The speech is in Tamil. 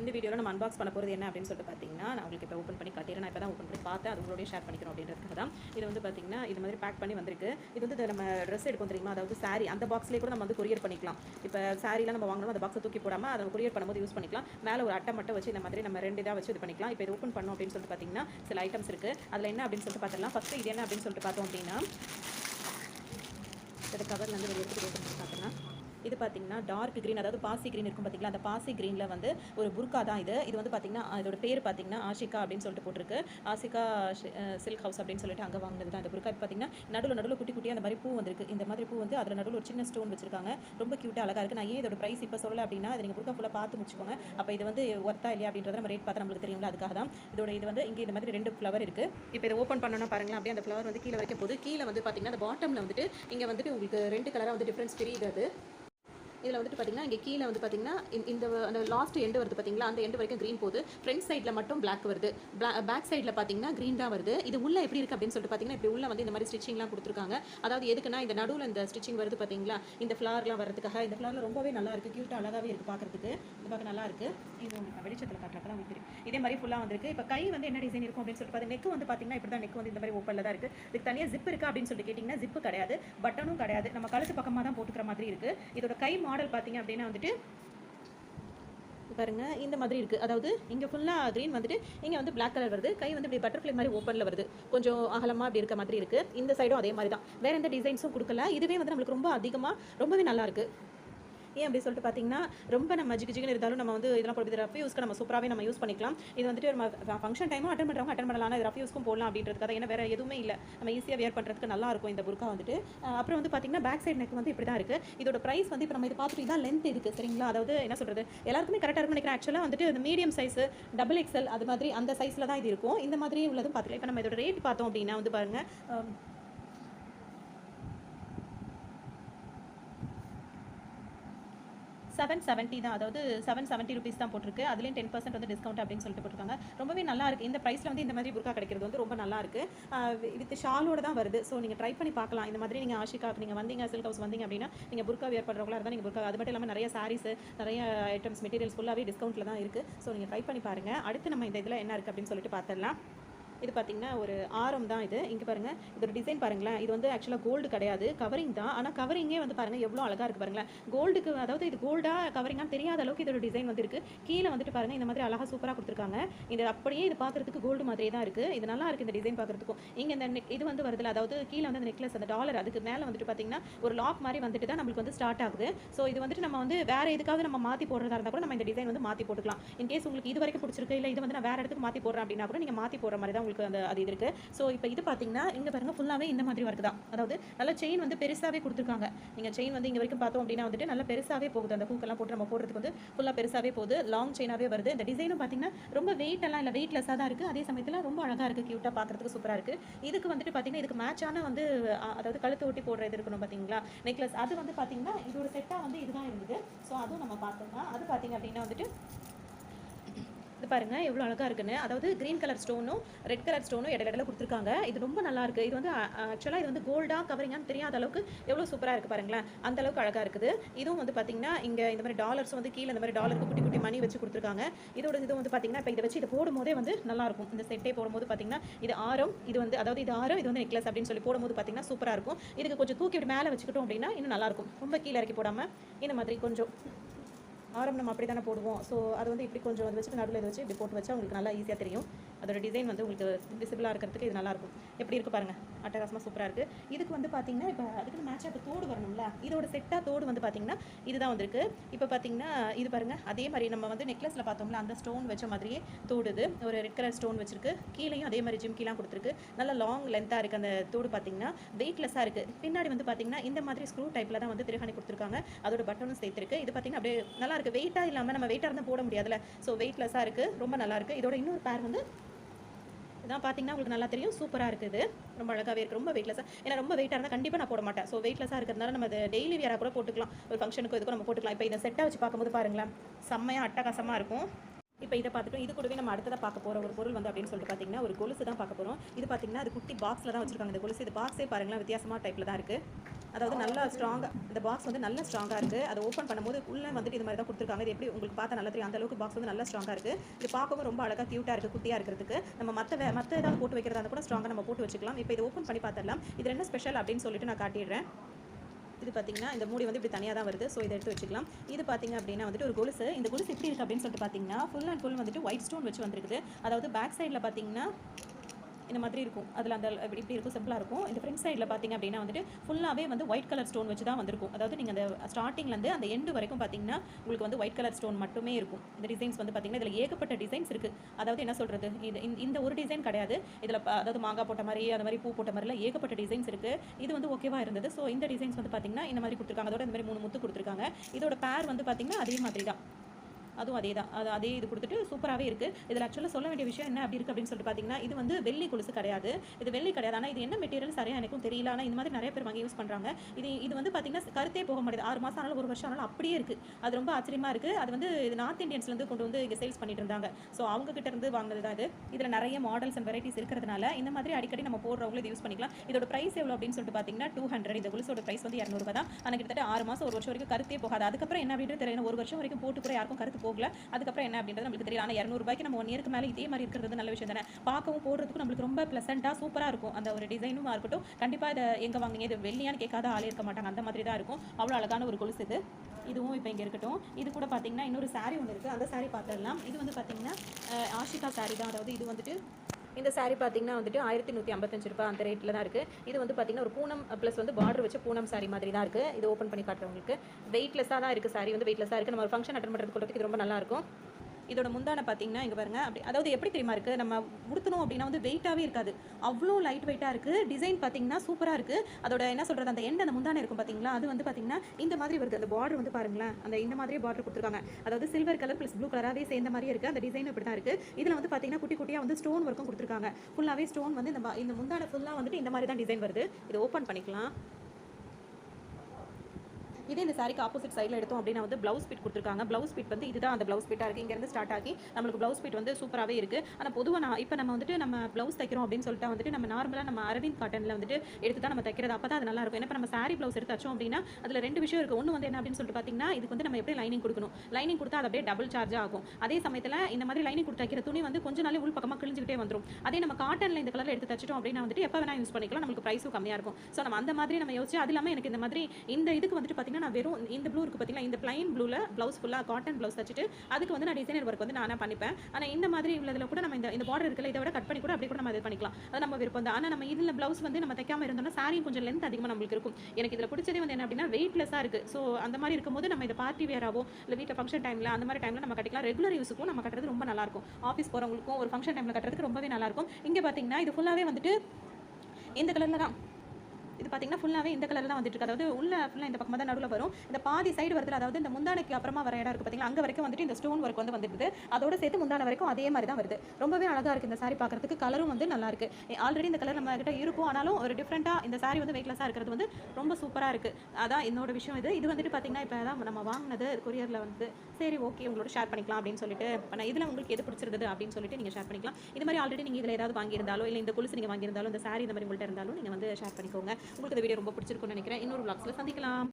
இந்த வீடியோவில் நம்ம அன்பாக்ஸ் பண்ண போகிறது என்ன அப்படின்னு சொல்லிட்டு பார்த்தீங்கன்னா நான் உங்களுக்கு இப்போ ஓப்பன் பண்ணி காட்டிடுறேன். நான் இப்போ தான் ஓப்பன் பண்ணி பார்த்தேன். அது உங்களோட ஷேர் பண்ணிக்கிறோம் அப்படின்றதுக்காக தான். இது வந்து பார்த்தீங்கன்னா இது மாதிரி பேக் பண்ணி வந்திருக்கு. இது வந்து நம்ம ட்ரெஸ் எடுக்கும் தெரியுமா? அதாவது சாரி அந்த பாக்ஸ்லேயே கூட நம்ம வந்து கொரியர் பண்ணிக்கலாம். இப்போ சாரிலாம் நம்ம வாங்கணும் அந்த பாக்ஸை தூக்கி போடாமல் அதை கொரியர் பண்ணும்போது யூஸ் பண்ணிக்கலாம். மேலே ஒரு அட்டை மட்டும் வச்சு இந்த மாதிரி நம்ம ரெண்டு இதாக வச்சு இது பண்ணிக்கலாம். இப்போ இது ஓப்பன் பண்ணோம் அப்படின்னு சொல்லிட்டு பார்த்தீங்கன்னா சில ஐட்டம்ஸ் இருக்குது அதில் என்ன அப்படின்னு சொல்லிட்டு பார்த்துக்கலாம் ஃபஸ்ட்டு இது என்ன அப்படின்னு சொல்லிட்டு பார்த்தோம் அப்படின்னா இது கவர்லேருந்து வெளியே எடுத்துகிட்டு ஓப்பன் பண்ணி பார்க்கலாம் இது பார்த்தீங்கன்னா டார்க் க்ரீன் அதாவது பாசி க்ரீன் இருக்கும் பார்த்தீங்களா அந்த பாசி க்ரீனில் வந்து ஒரு புர்கா தான் இது. இது வந்து பார்த்தீங்கன்னா இதோட பேர் பார்த்தீங்கன்னா ஆஷிகா அப்படின்னு சொல்லிட்டு போட்டிருக்கு. ஆஷிகா சில்க் ஹவுஸ் அப்படின்னு சொல்லிட்டு அங்கே வாங்கினது தான். அந்த புர்கா இப்போ பார்த்தீங்கன்னா நடுவில் நடுவில் குட்டி குட்டி அந்த மாதிரி பூ வந்திருக்கு. இந்த மாதிரி பூ வந்து அதில் நடுவில் ஒரு சின்ன ஸ்டோன் வச்சிருக்காங்க. ரொம்ப க்யூட்டாக அழகாக இருக்குது நான் ஏன் இதோட ப்ரைஸ் இப்போ சொல்லலை அப்படின்னா அதை நீங்கள் புர்கா ஃபுல்லாக பார்த்து முடிச்சுக்கோங்க. அப்போ இது வந்து ஒர்த்தா இல்லையா அப்படின்றத நம்ம ரேட் பார்த்தா நம்மளுக்கு தெரியும்ல அதுக்காக தான். இதோட இது வந்து இங்கே இந்த மாதிரி ரெண்டு ஃப்ளவர் இருக்குது இப்போ இதை ஓப்பன் பண்ணணும் பாருங்களேன் அப்படியே அந்த ஃப்ளவர் வந்து கீழே வரைக்கும் போது கீழே வந்து பார்த்தீங்கன்னா அந்த பாட்டமில் வந்துட்டு இங்கே வந்துட்டு உங்களுக்கு ரெண்டு கலராக வந்து டிஃப்ரென்ஸ் தெரியுது அது. இதில் வந்துட்டு பார்த்தீங்கன்னா இங்கே கீழே வந்து பார்த்தீங்கன்னா இந்த- அந்த லாஸ்ட் எண்டு வருது பார்த்தீங்களா? அந்த எண்டு வரைக்கும் க்ரீன் போகுது. ஃப்ரண்ட் சைடில் மட்டும் பிளாக் வருது. பேக் சைடில் பார்த்தீங்கன்னா க்ரீன் தான் வருது. இது உள்ள எப்படி இருக்குது அப்படின்னு சொல்லிட்டு பார்த்தீங்கன்னா இப்படி உள்ள வந்து இந்த மாதிரி ஸ்டிச்சிங்லாம் கொடுத்துருக்காங்க. அதாவது எதுக்குன்னா இந்த நடுவில் இந்த ஸ்டிச்சிங் வருது பார்த்தீங்களா? இந்த ஃப்ளவர்லாம் வரதுக்காக இந்த ஃப்ளவரில் ரொம்பவே நல்லா இருக்குது க்யூட்டாக அழகாகவே இருக்குது பார்க்குறதுக்கு. இது பார்க்க நல்லா இருக்குது இது உங்களுக்கு வெளிச்சத்தில் காட்டுறப்ப தான் உங்களுக்கு தெரியும். இதே மாதிரி ஃபுல்லாக வந்திருக்கு. இப்போ கை வந்து என்ன டிசைன் இருக்கும் அப்படின்னு சொல்லிட்டு பார்த்து நெக் வந்து பார்த்தீங்கன்னா இப்படி தான் நெக் வந்து இந்த மாதிரி ஓப்பனில் தான் இருக்குது இதுக்கு தனியாக ஜிப் இருக்கா அப்படின்னு சொல்லிட்டு கேட்டிங்கன்னா ஜிப்பு கிடையாது. பட்டனும் கிடையாது. நம்ம கழுத்து பக்கமாக தான் போட்டுக்கிற மாதிரி இருக்குது இதோட கை மாடல் பார்த்தீங்க அப்படின்னா வந்துட்டு பாருங்கள் பாருங்க இந்த மாதிரி இருக்குது அதாவது இங்கே ஃபுல்லாக க்ரீன் வந்துட்டு இங்கே வந்து பிளாக் கலர் வருது. கை வந்து இப்படி பட்டர்ஃப்ளை மாதிரி ஓப்பனில் வருது. கொஞ்சம் அகலமாக அப்படி இருக்க மாதிரி இருக்குது இந்த சைடும் அதே மாதிரி தான். வேறு எந்த டிசைன்ஸும் கொடுக்கல. இதுவே வந்து நம்மளுக்கு ரொம்ப அதிகமாக ரொம்பவே நல்லா இருக்கு. ஏன் அப்படி சொல்லிட்டு பார்த்தீங்கன்னா ரொம்ப நம்ம ஜிகு ஜிகுன்னு இருந்தாலும் நம்ம வந்து இதெல்லாம் போட்டு ரஃப் யூஸ்க்கு நம்ம சூப்பராகவே நம்ம யூஸ் பண்ணிக்கலாம். இது வந்துட்டு நம்ம ஃபங்க்ஷன் டைமும் அட்டன் பண்ணுறவங்க அட்டன் பண்ணலாம். ஆனால் ரஃப் யூஸ்க்கும் போடலாம் அப்படின்றதுக்காக ஏன்னா வேறு எதுவுமே இல்லை. நம்ம ஈஸியாக வேர் பண்ணுறதுக்கு நல்லா இருக்கும் இந்த புர்கா வந்துட்டு. அப்புறம் வந்து பார்த்தீங்கன்னா பேக் சைடு நெக் வந்து இப்படி தான் இருக்குது இதோட ப்ரைஸ் வந்து இப்போ நம்ம இது பார்த்துட்டு தான் லென்த் இருக்குது சரிங்களா? அதாவது என்ன சொல்கிறது எல்லாருக்குமே கரெக்டாக இருக்கும் நினைக்கிறேன். ஆக்சுவலாக வந்துட்டு இந்த மீடியம் சைஸ் டபுள் எக்ஸல் அது மாதிரி அந்த சைஸில் தான் இது இருக்கும். இந்த மாதிரி உள்ளதும் பார்த்துக்கலாம் இப்போ நம்ம இதோட ரேட் பார்த்தோம் அப்படின்னா வந்து பாருங்கள் செவன் செவன்ட்டி தான் அதாவது செவன் செவன்ட்டி ருபீஸ் தான் போட்டிருக்கு. அதுலேயும் டென் பர்சன்ட் வந்து டிஸ்கவுண்ட் அப்படின்னு சொல்லிட்டு போட்டிருக்காங்க. ரொம்பவே நல்லா இருக்குது இந்த ப்ரைஸில் வந்து இந்த மாதிரி புர்கா கிடைக்கிறது வந்து ரொம்ப நல்லா இருக்குது வித் ஷாலோட தான் வருது. ஸோ நீங்கள் ட்ரை பண்ணி பார்க்கலாம். இந்த மாதிரி நீங்கள் ஆஷிகாக்கு நீங்கள் வந்தீங்க சில்க் ஹவுஸ் வந்தீங்க அப்படின்னா நீங்கள் புர்கா வியர் பண்ணுறவங்களா இருந்தால் நீங்கள் புர்கா அது மட்டும் இல்லாமல் நிறைய சாரீஸ் நிறைய ஐட்டம்ஸ் மெட்டீரியல்ஸ் ஃபுல்லாகவே டிஸ்கவுண்ட்டில் தான் இருக்குது ஸோ நீங்கள் ட்ரை பண்ணி பாருங்கள் அடுத்து நம்ம இந்த இதில் என்ன இருக்குது அப்படின்னு சொல்லிட்டு பார்த்துடலாம். இது பார்த்தீங்கன்னா ஒரு ஆரம் தான் இது. இங்கே பாருங்கள் இதோட டிசைன் பாருங்களேன். இது வந்து ஆக்சுவலாக கோல்டு கிடையாது. கவரிங் தான். ஆனால் கவரிங்கே வந்து பாருங்கள் எவ்வளோ அழகாக இருக்குது பாருங்களேன். கோல்டுக்கு அதாவது இது கோல்டாக கவரிங்காக தெரியாத அளவுக்கு இதோட டிசைன் வந்து இருக்குது கீழே வந்துட்டு பாருங்கள் இந்த மாதிரி அழகாக சூப்பராக கொடுத்துருக்காங்க. இது அப்படியே இது பார்க்குறதுக்கு கோல்டு மாதிரியே தான் இருக்குது இது நல்லா இருக்குது இந்த டிசைன் பார்க்குறதுக்கும் இங்கே இந்த நெக் இது வந்து வருதுல அதாவது கீழே வந்து அந்த நெக்லஸ் அந்த டாலர் அதுக்கு மேலே வந்துட்டு பார்த்தீங்கன்னா ஒரு லாக் மாதிரி வந்துட்டு தான் நம்மளுக்கு வந்து ஸ்டார்ட் ஆகுது. ஸோ இது வந்துட்டு நம்ம வந்து வேறு எதுக்காவது நம்ம மாற்றி போடுறதா இருந்தால் கூட நம்ம இந்த டிசைன் வந்து மாற்றி போட்டுக்கலாம். இன்கேஸ் உங்களுக்கு இது வரைக்கும் பிடிச்சிருக்கு இல்லை இது வந்து நான் வேறு இடத்துக்கு மாற்றி போடுறேன் அப்படின்னா கூட நீங்கள் மாற்றி போடுற மாதிரி தான் உங்களுக்கு அந்த அது இது இருக்குது ஸோ இப்போ இது பார்த்தீங்கன்னா இங்கே பாருங்க ஃபுல்லாகவே இந்த மாதிரி ஒர்க் தான். அதாவது நல்லா செயின் வந்து பெருசாகவே கொடுத்துருக்காங்க. நீங்கள் செயின் வந்து இங்கே வரைக்கும் பார்த்தோம் அப்படின்னா வந்துட்டு நல்லா பெருசாகவே போகுது. அந்த ஹூக்கெல்லாம் போட்டு நம்ம போடுறதுக்கு வந்து ஃபுல்லாக பெருசாகவே போகுது. லாங் செயினாகவே வருது. இந்த டிசைனும் பார்த்தீங்கன்னா ரொம்ப வெயிட் எல்லாம் இல்லை வெயிட்லெஸ்ஸாக தான் இருக்குது அதே சமயத்தில் ரொம்ப அழகாக இருக்குது க்யூட்டாக பார்க்குறதுக்கு சூப்பராக இருக்குது இதுக்கு வந்துட்டு பார்த்தீங்கன்னா இதுக்கு மேட்சான வந்து அதாவது கழுத்து ஒட்டி போடுற இது இருக்கணும் பார்த்தீங்களா நெக்லஸ் அது வந்து பார்த்தீங்கன்னா இதோட செட்டாக வந்து இதுதான் இருந்தது. ஸோ அதுவும் நம்ம பார்த்தோம்னா அது பார்த்தீங்க அப்படின்னா வந்துட்டு இது பாருங்க எவ்வளோ அழகாக இருக்குன்னு. அதாவது க்ரீன் கலர் ஸ்டோனும் ரெட் கலர் ஸ்டோனும் இடையில இடையில கொடுத்துருக்காங்க. இது ரொம்ப நல்லா இருக்குது இது வந்து ஆக்சுவலாக இது வந்து கோல்டாக கவரிங்கான்னு தெரியாத அளவுக்கு எவ்வளோ சூப்பராக இருக்குது பாருங்களேன். அந்த அளவுக்கு அழகாக இருக்குது. இதுவும் வந்து பார்த்தீங்கன்னா இங்கே இந்த மாதிரி டாலர்ஸ் வந்து கீழே இந்த மாதிரி டாலருக்கு குட்டி குட்டி மணி வச்சு கொடுத்துருக்காங்க. இதோட இது வந்து பார்த்தீங்கன்னா இப்போ இதை வச்சு இதை போடும்போதே வந்து நல்லா இருக்கும். இந்த செட்டே போடும்போது பார்த்தீங்கன்னா இது ஆரம் இது வந்து அதாவது இது ஆரம் இது வந்து நெக்லஸ் அப்படின்னு சொல்லி போடும்போது பார்த்தீங்கன்னா சூப்பராக இருக்கும். இதுக்கு கொஞ்சம் தூக்கி விட்டு மேலே வச்சுக்கிட்டோம் அப்படின்னா இன்னும் நல்லாயிருக்கும் ரொம்ப கீழே இறக்கி போடாமல் இந்த மாதிரி கொஞ்சம் ஆரம் நம்ம அப்படி தானே போடுவோம். ஸோ அது வந்து இப்படி கொஞ்சம் அது வச்சுட்டு நடுவில் இதை வச்சு இப்படி போட்டு வச்சா உங்களுக்கு நல்லா ஈஸியாக தெரியும். அதோட டிசைன் வந்து உங்களுக்கு விசிபிளாக இருக்கிறதுக்கு இது நல்லாயிருக்கும். எப்படி இருக்கு பாருங்க. அட்டகாசமாக சூப்பராக இருக்குது இதுக்கு வந்து பார்த்தீங்கன்னா இப்போ அதுக்கு மேட்சாக இப்போ தோடு வரணும்ல. இதோட செட்டாக தோடு வந்து பார்த்தீங்கன்னா இதுதான் வந்திருக்கு. இப்போ பார்த்தீங்கன்னா இது பாருங்க. அதே மாதிரி நம்ம வந்து நெக்லஸில் பார்த்தோம்ல அந்த ஸ்டோன் வச்ச மாதிரியே தோடுது ஒரு ரெட் கலர் ஸ்டோன் வச்சிருக்கு. கீழேயும் அதே மாதிரி ஜிம்கிலாம் கொடுத்துருக்கு. நல்லா லாங் லென்த்தாக இருக்குது அந்த தோடு பார்த்தீங்கன்னா வெயிட்லெஸ்ஸாக இருக்குது பின்னாடி வந்து பார்த்தீங்கன்னா இந்த மாதிரி ஸ்க்ரூ டைப்பில் தான் வந்து திருகாணி கொடுத்துருக்காங்க. அதோட பட்டனும் சேர்த்துருக்கு. இது பார்த்தீங்கன்னா அப்படியே நல்லா இருக்குது வெயிட்டாக இல்லாமல் நம்ம வெயிட்டாக இருந்தால் போட முடியாதுல்ல. ஸோ வெயிட்லெஸ்ஸாக இருக்குது ரொம்ப நல்லாயிருக்கு இதோட இன்னொரு பேர் வந்து இதான் பார்த்தீங்கன்னா உங்களுக்கு நல்லா தெரியும். சூப்பராக இருக்குது. ரொம்ப அழகாகவே இருக்குது ரொம்ப வெயிட்லெஸ்ஸாக ஏன்னா ரொம்ப வெயிட்டாக இருந்தால் கண்டிப்பாக நான் போட மாட்டேன். ஸோ வெயிட்லெஸ்ஸாக இருக்கிறதுனால நம்ம டெய்லி வேறாக கூட போட்டுக்கலாம். ஒரு ஃபங்க்ஷனுக்கு இதுக்கும் நம்ம போட்டுக்கலாம். இப்போ இதை செட்டாக வச்சு பார்க்கும்போது பாருங்களேன். செம்மையாக அட்டகாசமாக இருக்கும். இப்போ இதை பார்த்துட்டு இது கூடவே நம்ம அடுத்ததாக பார்க்க போகிற ஒரு பொருள் வந்து அப்படின்னு சொல்லிட்டு பார்த்தீங்கன்னா ஒரு கொலுசு தான் பார்க்க போகிறோம் இது பார்த்தீங்கன்னா அது குட்டி பாக்ஸில் தான் வச்சிருக்காங்க. இந்த கொலுசு இது பாக்ஸே பாருங்களேன் வித்தியாசமாக டைப்பில் தான் இருக்குது அதாவது நல்லா ஸ்ட்ராங்காக இந்த பாக்ஸ் வந்து நல்லா ஸ்ட்ராங்காக இருக்குது அதை ஓப்பன் பண்ணும்போது உள்ளே வந்துட்டு இது மாதிரி தான் கொடுத்துருக்காங்க. இது எப்படி உங்களுக்கு பார்த்தா நல்லா தெரியும். அந்த அளவுக்கு பாக்ஸ் வந்து நல்லா ஸ்ட்ராங்காக இருக்குது இது பார்க்கவும் ரொம்ப அழகாக க்யூட்டாக இருக்குது குட்டியாக இருக்கிறதுக்கு. நம்ம மற்ற வே மற்ற ஏதாவது போட்டு வைக்கிறதா இருந்தால் கூட ஸ்ட்ராங்காக நம்ம போட்டு வச்சுக்கலாம். இப்போ இது ஓப்பன் பண்ணி பார்த்துடலாம். இது என்ன ஸ்பெஷல் அப்படின்னு சொல்லிட்டு நான் காட்டிடுறேன். இது பார்த்தீங்கன்னா இந்த மூடி வந்து இப்படி தனியாக தான் வருது. ஸோ இதை எடுத்து வச்சுக்கலாம். இது பார்த்தீங்க அப்படின்னா வந்துட்டு ஒரு கொலுசு. இந்த கொலுசு எப்படி இருக்குது அப்படின்னு சொல்லிட்டு பார்த்தீங்கன்னா ஃபுல் அண்ட் ஃபுல் வந்துட்டு ஒயிட் ஸ்டோன் வச்சு வந்துருக்குது. அதாவது பேக் சைடில் பார்த்தீங்கன்னா இந்த மாதிரி இருக்கும். அதில் அந்த இப்படி இப்படி இருக்கும் சிம்பிளாக இருக்கும். இந்த ஃப்ரண்ட் சைடில் பார்த்தீங்க அப்படின்னா வந்துட்டு ஃபுல்லாகவே வந்து ஒயிட் கலர் ஸ்டோன் வச்சு தான் வந்திருக்கும். அதாவது நீங்கள் அந்த ஸ்டார்டிங்லேருந்து அந்த எண்டு வரைக்கும் பார்த்தீங்கன்னா உங்களுக்கு வந்து ஒயிட் கலர் ஸ்டோன் மட்டுமே இருக்கும். இந்த டிசைன்ஸ் வந்து பார்த்திங்கன்னா இதில் ஏகப்பட்ட டிசைன்ஸ் இருக்குது அதாவது என்ன சொல்கிறது இது இந்த- இந்த ஒரு டிசைன் கிடையாது. இதில் அதாவது மாங்காய் போட்ட மாதிரி அந்த மாதிரி பூ போட்ட மாதிரிலாம் ஏகப்பட்ட டிசைன்ஸ் இருக்குது இது வந்து ஓகேவாக இருந்தது. ஸோ இந்த டிசைன்ஸ் வந்து பார்த்தீங்கன்னா இந்த மாதிரி கொடுத்துருக்காங்க. அதோட இந்த மாதிரி மூணு முத்து கொடுத்துருக்காங்க. இதோட பேர் வந்து பார்த்திங்கன்னா அதே மாதிரி தான் அதுவும் அதே தான். அது அதே இது கொடுத்துட்டு சூப்பராகவே இருக்குது இதில் ஆக்சுவலாக சொல்ல வேண்டிய விஷயம் என்ன அப்படி இருக்குது அப்படின்னு சொல்லிட்டு பார்த்தீங்கன்னா இது வந்து வெள்ளி கொலுசு கிடையாது. இது வெள்ளி கிடையாது. ஆனால் இது என்ன மெட்டீரியல் சரியாக எனக்கும் தெரியல. ஆனால் இந்த மாதிரி நிறைய பேர் வாங்கி யூஸ் பண்ணுறாங்க இது இது வந்து பார்த்தீங்கன்னா கருத்தே போக மாட்டேது. ஆறு மாதம் ஆனாலும் ஒரு வருஷம் ஆனாலும் அப்படியே இருக்குது அது ரொம்ப ஆச்சரியமாக இருக்குது அது வந்து இது நார்த் இந்தியன்ஸ்லேருந்து கொண்டு வந்து இங்கே சேல்ஸ் பண்ணிட்டு இருந்தாங்க. ஸோ அவங்க கிட்ட இருந்து வாங்குறது தான் இது. இதில் நிறைய மாடல்ஸ் அண்ட் வெரைட்டிஸ் இருக்கிறதுனால இந்த மாதிரி அடிக்கடி நம்ம போடுறவங்களும் இது யூஸ் பண்ணிக்கலாம். இதோட ப்ரைஸ் எவ்வளோ அப்படின்னு சொல்லிட்டு பார்த்தீங்கன்னா டூ ஹண்ட்ரட் இந்த கொலுசோட ப்ரைஸ் வந்து இரநூறுபா தான். ஆனால் கிட்டத்தட்ட ஆறு மாதம் ஒரு வருஷம் வரைக்கும் கருத்தே போகாது. அதுக்கப்புறம் என்ன அப்படின்றது தெரியல. ஒரு வருஷம் வரைக்கும் போட்டு கூட யாருக்கும் கருத்து போகல. அதுக்கப்புறம் என்ன அப்படின்றது நம்மளுக்கு தெரியல. ஆனால் இரநூறுபாய்க்கு நம்ம ஒன் இயருக்கு மேலே இதே மாதிரி இருக்கிறது நல்ல விஷயம் தானே? பார்க்கவும் போடுறதுக்கும் நம்மளுக்கு ரொம்ப ப்ளசண்ட்டாக சூப்பராக இருக்கும். அந்த ஒரு டிசைனும் இருக்கட்டும். கண்டிப்பாக இதை எங்கே வாங்குனீங்க? இது வெள்ளியான்னு கேட்காத ஆளே இருக்க மாட்டாங்க. அந்த மாதிரி தான் இருக்கும். அவ்வளோ அழகான ஒரு கொலுசு இது. இதுவும் இப்போ இங்கே இருக்கட்டும். இது கூட பார்த்தீங்கன்னா இன்னொரு saree ஒன்று இருக்குது அந்த saree பார்த்துடலாம். இது வந்து பார்த்தீங்கன்னா ஆஷிகா saree தான். அதாவது இது வந்துட்டு இந்த சாரீ பார்த்தீங்கன்னா வந்துட்டு ஆயிரத்தி நூற்றி ஐம்பத்தஞ்சு ரூபாய் அந்த ரேட்டில் தான் இருக்குது இது வந்து பார்த்தீங்கன்னா ஒரு பூனம் ப்ளஸ் வந்து பார்டர் வச்ச பூனம் சாரி மாதிரி தான் இருக்குது இது ஓப்பன் பண்ணி காட்டுறவங்களுக்கு. வெயிட்லெஸ்ஸாக தான் இருக்குது சாரி வந்து வெயிட்லெஸ்ஸாக இருக்குது நம்ம ஒரு ஃபங்க்ஷன் அட்டன் பண்ணுறது கூட இது ரொம்ப நல்லா இருக்கும். இதோட முந்தான பார்த்தீங்கன்னா இங்கே பாருங்க அப்படி அதாவது எப்படி தெரியுமா இருக்குது நம்ம உடுத்தணும் அப்படின்னா வந்து வெயிட்டாகவே இருக்காது. அவ்வளோ லைட் வெயிட்டாக இருக்குது டிசைன் பார்த்தீங்கன்னா சூப்பராக இருக்குது அதோட என்ன சொல்கிறது அந்த எண்ட் அந்த முந்தான இருக்கும் பார்த்தீங்களா அது வந்து பார்த்தீங்கன்னா இந்த மாதிரி வருது. அந்த பார்டர் வந்து பாருங்களேன். அந்த இந்த மாதிரி பார்டர் கொடுத்துருக்காங்க. அதாவது சில்வர் கலர் ப்ளஸ் ப்ளூ கலராகவே சேர்ந்த மாதிரியே இருக்குது அந்த டிசைன் இப்படி தான் இருக்குது இதில் வந்து பார்த்தீங்கன்னா குட்டி குட்டியாக வந்து ஸ்டோன் ஒர்க்கும் கொடுத்துருக்காங்க. ஃபுல்லாகவே ஸ்டோன் வந்து இந்த இந்த முந்தான ஃபுல்லாக வந்துட்டு இந்த மாதிரி தான் டிசைன் வருது. இதை ஓப்பன் பண்ணிக்கலாம். இதே இந்த சாரிக்கு ஆப்போசிட் சைடில் எடுத்தோம் அப்படின்னா வந்து ப்ளவுஸ் பிட் கொடுத்துருக்காங்க. ப்ளவுஸ் பிட் வந்து இதுதான் அந்த ப்ளவுஸ் பிட்டாக இருக்குது இங்கேருந்து ஸ்டார்ட் ஆகி நம்மளுக்கு ப்ளவுஸ் பிட் வந்து சூப்பராகவே இருக்குது ஆனால் பொதுவாக நான் இப்போ நம்ம வந்துட்டு நம்ம ப்ளவுஸ் தைக்கிறோம் அப்படின்னு சொல்லிட்டு வந்துட்டு நம்ம நார்மலாக நம்ம அரவிந்த் காட்டனில் வந்துட்டு எடுத்து தான் நம்ம தைக்கிறது. அப்போ தான் அது நல்லா இருக்கும். ஏன்னா இப்போ நம்ம சாரி ப்ளவுஸ் எடுத்து வச்சோம் அப்படின்னா அதில் ரெண்டு விஷயம் இருக்குது ஒன்று வந்து என்ன அப்படின்னு சொல்லிட்டு பார்த்தீங்கன்னா இதுக்கு வந்து நம்ம எப்படி லைனிங் கொடுக்கணும்? லைனிங் கொடுத்தா அது அப்படியே டபுள் சார்ஜ் ஆகும். அதே சமயத்தில் இந்த மாதிரி லைனிங் கொடுத்து தைக்கிற துணி வந்து கொஞ்ச நாளே உள் பக்கமாக கிழிஞ்சிக்கிட்டே வந்துடும் அதே நம்ம காட்டனில் இந்த கலரில் எடுத்து தச்சிட்டோம் அப்படின்னா வந்துட்டு எப்போ வேணால் யூஸ் பண்ணிக்கலாம். நம்மளுக்கு ப்ரைஸும் கம்மியாக இருக்கும். ஸோ நம்ம அந்த மாதிரி நம்ம யோசிச்சு அது இல்லாமல் எனக்கு இந்த மாதிரி இந்த இதுக்கு வந்துட்டு பார்த்தீங்கன்னா நான் வெறும் இந்த ப்ளூ இருக்குது பார்த்தீங்களா இந்த பிளைன் ப்ளூவில் ப்ளவுஸ் ஃபுல்லாக காட்டன் ப்ளவுஸ் தச்சுட்டு அதுக்கு வந்து நான் டிசைனர் ஒர்க் வந்து நானே பண்ணிப்பேன். ஆனால் இந்த மாதிரி உள்ளதில் கூட நம்ம இந்த இந்த பார்டர் இருக்கல இதை விட கட் பண்ணி கூட அப்படி கூட நம்ம இது பண்ணிக்கலாம். அது நம்ம விருப்பம் தான். ஆனால் நம்ம இதில் ப்ளவுஸ் வந்து நம்ம தைக்காமல் இருந்தோம்னா சாரியும் கொஞ்சம் லென்த் அதிகமாக நம்மளுக்கு இருக்கும். எனக்கு இதில் பிடிச்சதே வந்து என்ன அப்படின்னா வெயிட்லெஸ்ஸாக இருக்குது ஸோ அந்த மாதிரி இருக்கும்போது நம்ம இதை பார்ட்டி வேராவோ இல்லை வீட்டில் ஃபங்க்ஷன் டைமில் அந்த மாதிரி டைமில் நம்ம கட்டிக்கலாம். ரெகுலர் யூஸுக்கும் நம்ம கட்டுறது ரொம்ப நல்லாயிருக்கும் ஆஃபீஸ் போகிறவங்களுக்கும் ஒரு ஃபங்க்ஷன் டைமில் கட்டுறதுக்கு ரொம்பவே நல்லாயிருக்கும் இங்கே பார்த்தீங்கன்னா இது ஃபுல்லாகவே வந்துட்டு இந்த கலரில் தான். இது பார்த்தீங்கன்னா ஃபுல்லாகவே இந்த கலர் தான் வந்துட்டு இருக்கு. அதாவது உள்ள ஃபுல்லாக இந்த பக்கமாக தான் நடுவில் வரும். இந்த பாதி சைடு வருதுல அதாவது இந்த முந்தானைக்கு அப்புறமா வர இடம் இருக்குது பார்த்தீங்களா அங்கே வரைக்கும் வந்துட்டு இந்த ஸ்டோன் ஒர்க் வந்து வந்துருது. அதோட சேர்த்து முந்தான வரைக்கும் அதே மாதிரி தான் வருது. ரொம்பவே அழகாக இருக்குது இந்த saree பார்க்குறதுக்கு கலரும் வந்து நல்லா இருக்கு. ஆல்ரெடி இந்த கலர் நம்ம கிட்ட இருக்கும். ஆனாலும் ஒரு டிஃப்ரெண்ட்டாக இந்த சாரி வந்து வெயிட்லெஸ்ஸாக இருக்கிறது வந்து ரொம்ப சூப்பராக இருக்குது அதான் என்னோட விஷயம் இது. இது வந்துட்டு பார்த்தீங்கன்னா இப்போ தான் நம்ம வாங்கினது கொரியரில் வந்து சரி ஓகே உங்களோட ஷேர் பண்ணிக்கலாம் அப்படின்னு சொல்லிட்டு நான் இதில் உங்களுக்கு எது பிடிச்சிருந்தது அப்படின்னு சொல்லிட்டு நீங்கள் ஷேர் பண்ணிக்கலாம். இது மாதிரி ஆல்ரெடி நீங்கள் இதில் ஏதாவது வாங்கியிருந்தாலோ இல்லை இந்த கொலுசு நீங்கள் வாங்கியிருந்தாலும் இந்த சாரி இந்த மாதிரி உங்கள்கிட்ட இருந்தாலும் நீங்கள் வந்து ஷேர் பண்ணிக்கோங்க. உங்களுக்கு இந்த வீடியோ ரொம்ப பிடிச்சிருக்கும்னு நினைக்கிறேன். இன்னொரு vlogsல சந்திக்கலாம்.